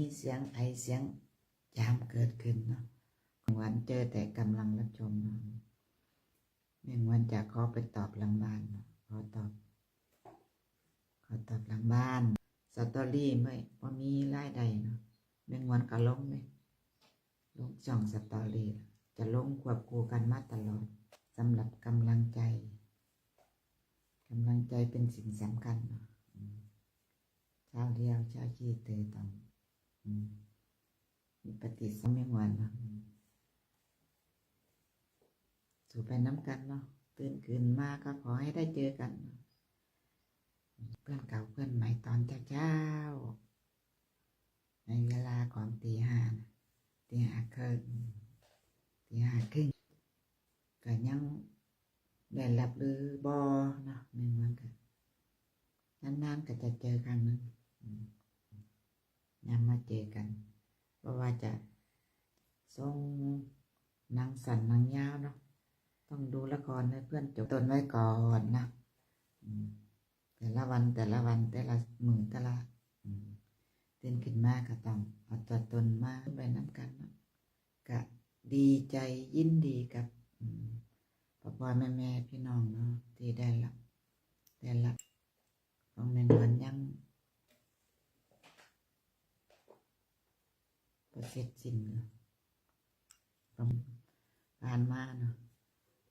มีเสียงไอเสียงจามเกิดขึ้นเนาะขอวันเจอแต่กำลังรับชมเนาะแม่งวันจะขอไปตอบหลังบ้านเนาะขอตอบ ขอตอบหลังบ้านสตอรี่ไม่ว่ามีรายได้เนาะแม่งวันก็ลงไหมลงช่องสตอรี่จะลงควบคู่กันมาตลอดสำหรับกำลังใจกำลังใจเป็นสิ่งสำคัญเนาะเช้าเดียวเช้าขี้เตยต้อง มีปฏิสัมพันธ์วันเนาะสู่ไปน้ำกันเนาะตื่นขึ้นมาก็ขอให้ได้เจอกัน เพื่อนเก่าเพื่อนใหม่ตอนเช้าในเวลาของตีห้านตีห้าครึ่งตีห้าครึ่งก็ยังได้รับหรือบอเนาะหนึ่งวันกันนานๆก็จะเจอครั้งหนึง ยามมาเจอกันเพราะว่าจะส่งนางสันนางยาวเนาะต้องดูละครให้เพื่อนจบตนไว้ก่อนนะแต่ละวันแต่ละวันแต่ละมือแต่ละอืมตื่นขึ้นมาก็ต้องเอาตัวตนมาไปน้ำกันนะก็ดีใจยินดีกับพ่อพ่อแม่แม่พี่น้องเนาะที่ได้รับได้รับของในเงินยัง ประเสร็จสิ้นเนาะระมาณผ่านมาเนาะ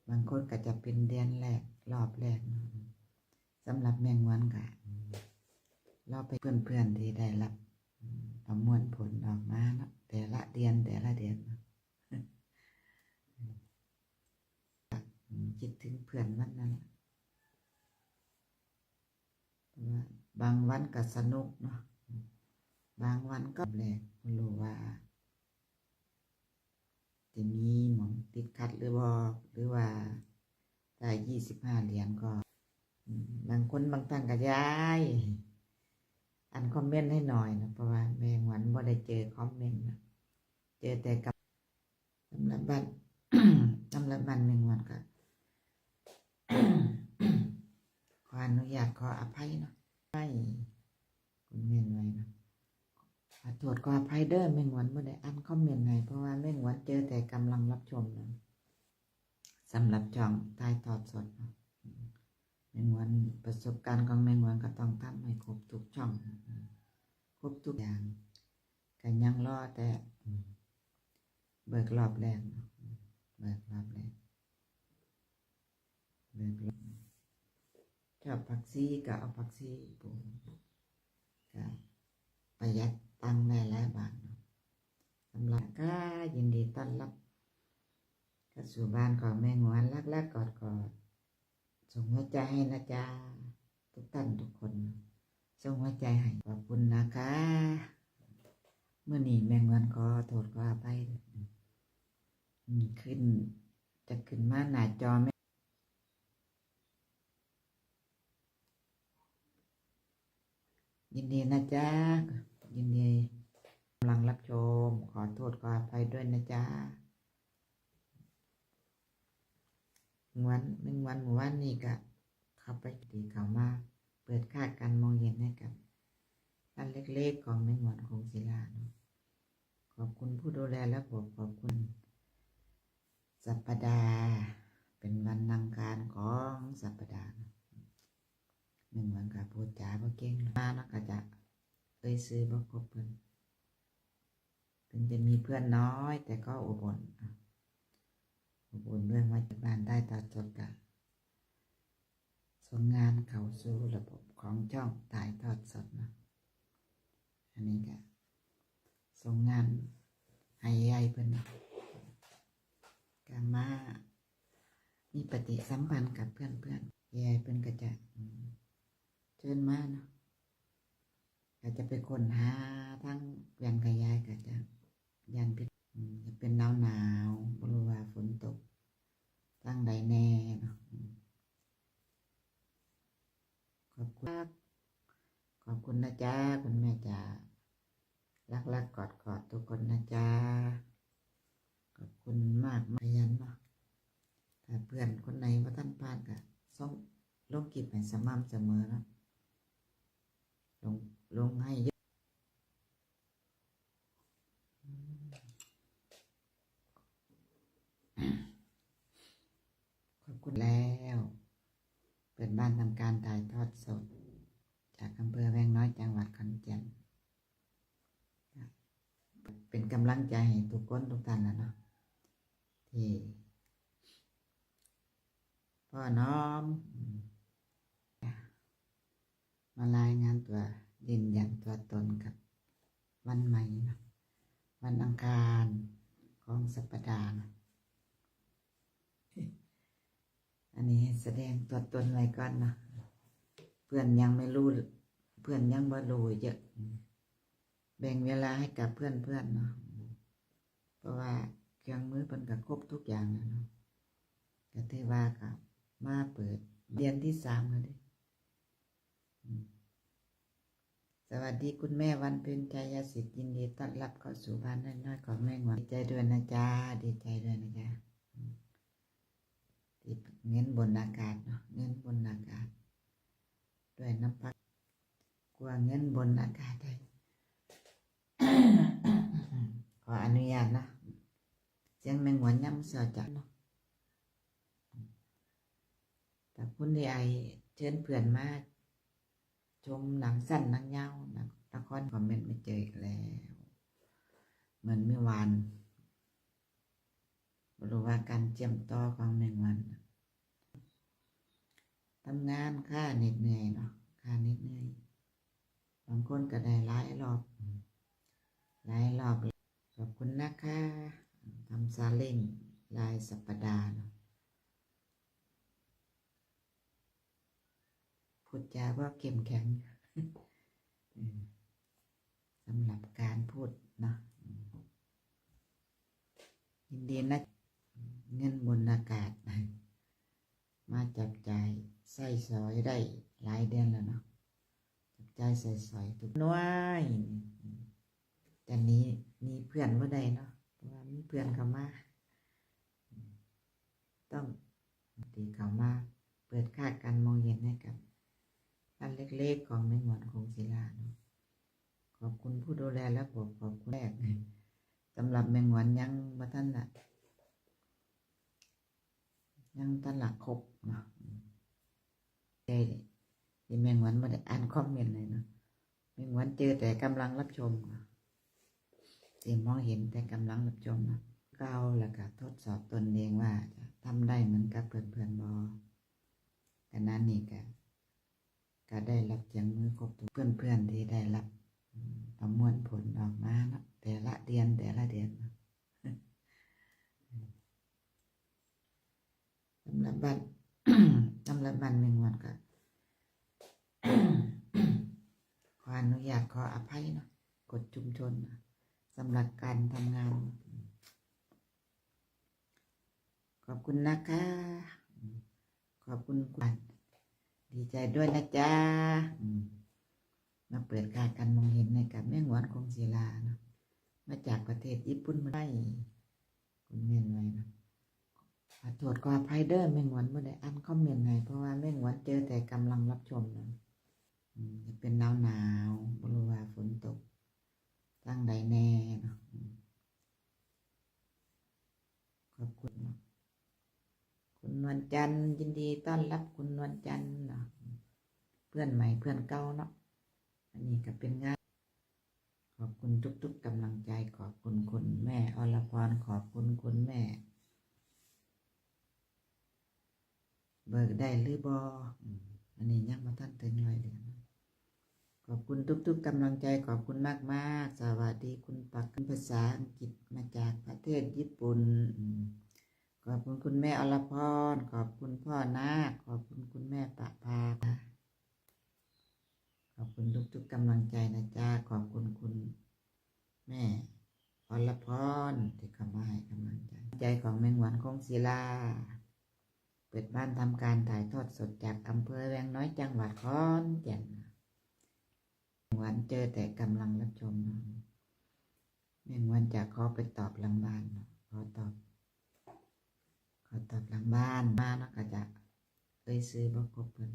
บางคนก็จะเป็นเดือนแรกรอบแรกเนะสำหรับแมงวันกะเราไปเพื่อนๆที่ได้รับมประมวลผลออกมาเนาะแต่ละเดือนแต่ละเดือนเนะคิดถึงเพื่อนวันนั้นบางวันก็สนุกเนาะบางวันก็แปลก ไม่รู้ว่าจะมีหมองติดขัดหรือบ่หรือว่าได้ยี่สิบห้าเหรียญก็บางคนบางท่านก็ย้ายอันคอมเมนต์ให้หน่อยนะเพราะว่าแมงวันบ่ได้เจอคอมเมนต์นะเจอแต่กับสำหรับบ้านสำหรับบ้านแมงวันก็ขออนุญาตขออภัยเนาะให้คุณแม่นไว้นะ ขอโทษขออภัยเด้อแมงวันบ่ได้อ่านคอมเมนต์ให้เพราะว่าแมงวันเจอแต่กำลังรับชมนะสำหรับช่องถ่ายทอดสดเนาะแมงวันประสบการณ์ของแมงวันก็ต้องทำให้ครบทุกช่อง ครบทุกอย่างกันยังรอแต่เบิกรอบแรกเบิกรอบแรกเบิกรอบชอบผักซีก็เอาผักซีปลูกก็ประหยัด ตังค์ได้หลายบาทเนสำหรับก็ยินดีต้อนรับเข้าสู่บ้านของแมงวนรักๆกกอดกอดส่งหัวใจให้นะจ๊ะทุกท่านทุกคนส่งหัวใจให้ขอบคุณนะคะเมื่อนี้แมงวันขอโทษขออภัยขึ้น จะขึ้นมาหน้าจอแม่ยินดีนะจ๊ะ รับชม ขอโทษขออภัยด้วยนะจ๊ะวันหนึ่งวันหมู่วันนี้ก็เข้าไปตีเขามาเปิดค่าการมองเห็นให้กับท่านเล็กๆของแมงวันคงศิลาเนาะขอบคุณผู้ดูแลและผมขอบคุณสัปดาห์ เป็นวันนังการของสัปดาห์หนึ่งวันกับพูดจาบ่เก่งมาเนะก็จะเอ้ยซื้อบ่ครบเพิ่น ถึงจะมีเพื่อนน้อย แต่ก็อบอุ่นอบอุ่นเรื่องมาจากบ้านได้ตัดสดกับส่งงานเข้าสู่ระบบของช่องถ่ายทอดสดนะอันนี้ก็ส่งงานให้ยายเพิ่นเนาะกามามีปฏิสัมพันธ์กับเพื่อนเพื่อนยายเพิ่อนก็จะเชิญมาเนาะก็จะไปค้นหาทั้งเพื่อนกับยายก็จะยันพิษอืมจะเป็นหนาวหนาวๆบ่รู้ว่าฝนตก ตั้งใดแน่นะขอบคุณขอบคุณนะจ๊ะคุณแม่จ๋ารักรักกอดกอดทุกคนนะจ๊ะขอบคุณมากมายันเนาะถ้าเพื่อนคนไหนว่าท่านผ่านก็ส่งลงกิบให้สม่ำเสมอนะลงลงให้เยอะ คุณแล้ว เปิดบ้านทำการถ่ายทอดสด จากอำเภอแวงน้อยจังหวัดขอนแก่นเป็นกำลังใจให้ทุกคนทุกท่านแล้วเนาะที่พ่อน้อม มารายงานตัวยืนยันตัวตนกับวันใหม่นะวันอังคารของสัปดาห์นะ อันนี้แสดงตัวตนไว้ก่อนนะเพื่อนยังไม่รู้ เพื่อนยังบ่รู้เยอะ แบ่งเวลาให้กับเพื่อนเพื่อนๆเนาะเพราะว่าเครื่องมือเพิ่นก็ครบทุกอย่างแล้วเนาะก็ถือว่ากับมาเปิดเรียนที่สามแล้วเดิสวัสดีคุณแม่วันเพ็ญใจยสิทธิ์ยินดีต้อนรับเข้าสู่บ้านน้อยๆของแม่หวานดีใจด้วยนะจ๊ะดีใจด้วยนะจ๊ะ เงินบนอากาศเนาะเงินบนอากาศ ด้วยน้ำพักกลัวเงินบนอากาศได้ขออนุญาตนะเสียงแมงหวนย่ำเสอจัดเนาะแต่คุณได้ไอเชิญเพื่อนมาชมหนังสั้นหนังยาวหนังละครคอมเมนต์ไม่เจออีกแล้ว เหมือนเมื่อวานบรู้ว่าการเจียมต่อของแมงวันำงานค่าเหน็ดเหนื่อยเนาะค่าเหน็ดเหนื่อยบางคนก็ได้หลายรอบหลายรอบขอบคุณนะคะทำซาเล้งลายสัปดาห์เนาะพูดจาว่าเข้มแข็งสำหรับการพูดเนาะยินดีนะเงินบนอากาศ มาจับใจ ใส่สอยได้หลายเดือนแล้วเนาะจับจ่ายใส่สอยทุกน้อยแต่นี้มีเพื่อนเมื่อใดเนาะเพราะว่ามีเพื่อนเขามาต้องตีเขามาเปิดค่าการมองเห็นให้กับอันเล็กๆของแม่หมอนคงศิลาเนาะขอบคุณผู้ดูแลและผมขอบคุณแรกสำหรับแมงหวนยังมาท่านน่ะ ยังท่านหลักครบเนาะ ที่แมงหวนมาได้อ่านคอมเมนต์เลยนะแมงหวนเจอแต่กำลังรับชมเนาะที่มองเห็นแต่กำลังรับชมนาะก้าวแล้วก็ทดสอบตนเองว่าจะทำได้เหมือนกับเพื่อนๆบอแต่นั้นนี่ก็ก็ได้รับเสียงมือครบทุกเพื่อนๆที่ได้รับประมวลผลออกมาเนาะแต่ละเดือนแต่ละเดือนนะสำหรับบ้าน สำหรับบ้านเมืองวันก็ ขออนุญาต ขออภัยเนาะกฎชุมชนนะสำหรับการทำงาน ขอบคุณนะคะ ขอบคุณคุณดีใจด้วยนะจ๊ะมาเปิดการการมองเห็นในกับแม่หวนคงศิลาเนาะมาจากประเทศญี่ปุ่นมาได้คุณเมนไว้นะขอโทษขออภัยเด้อแม่หวนไม่ได้อ่านคอมเมนต์ให้เพราะว่าแม่หวนเจอแต่กำลังรับชมนะจะเป็นหนาวหนาวๆบริวาฝนตกตั้งใดแน่เนาะอืมขอบคุณเนาะ คุณนวลจันทร์ ยินดีต้อนรับคุณนวลจันทร์เนาะเพื่อนใหม่เพื่อนเก่าเนาะอันนี้ก็เป็นงาน ขอบคุณทุก ๆกำลังใจขอบคุณคุณแม่อรพรขอบคุณคุณแม่ เบิกได้หรือบออันนี้ยังมาท่านถึงเลยเดือนขอบคุณทุก ๆกำลังใจขอบคุณมากๆสวัสดีคุณปักคุณภาษาอังกฤษมาจากประเทศญี่ปุ่น อืมขอบคุณคุณแม่อรพร ขอบคุณพ่อนาคขอบคุณคุณแม่ปะพาขอบคุณทุกๆกำลังใจนะจ๊ะขอบคุณคุณแม่อรพรที่เข้ามาให้กำลังใจ ใจของแมงหวนคงศิลา เปิดบ้านทำการถ่ายทอดสดจากอำเภอแวงน้อยจังหวัดขอนแก่นแมงหวนเจอแต่กำลังรับชมเนะแมงหวนจะขอไปตอบหลังบ้านขอตอบ ขอตอบหลังบ้านบ้านก็จะเอ้ยซื้อบ่ครบเพิ่น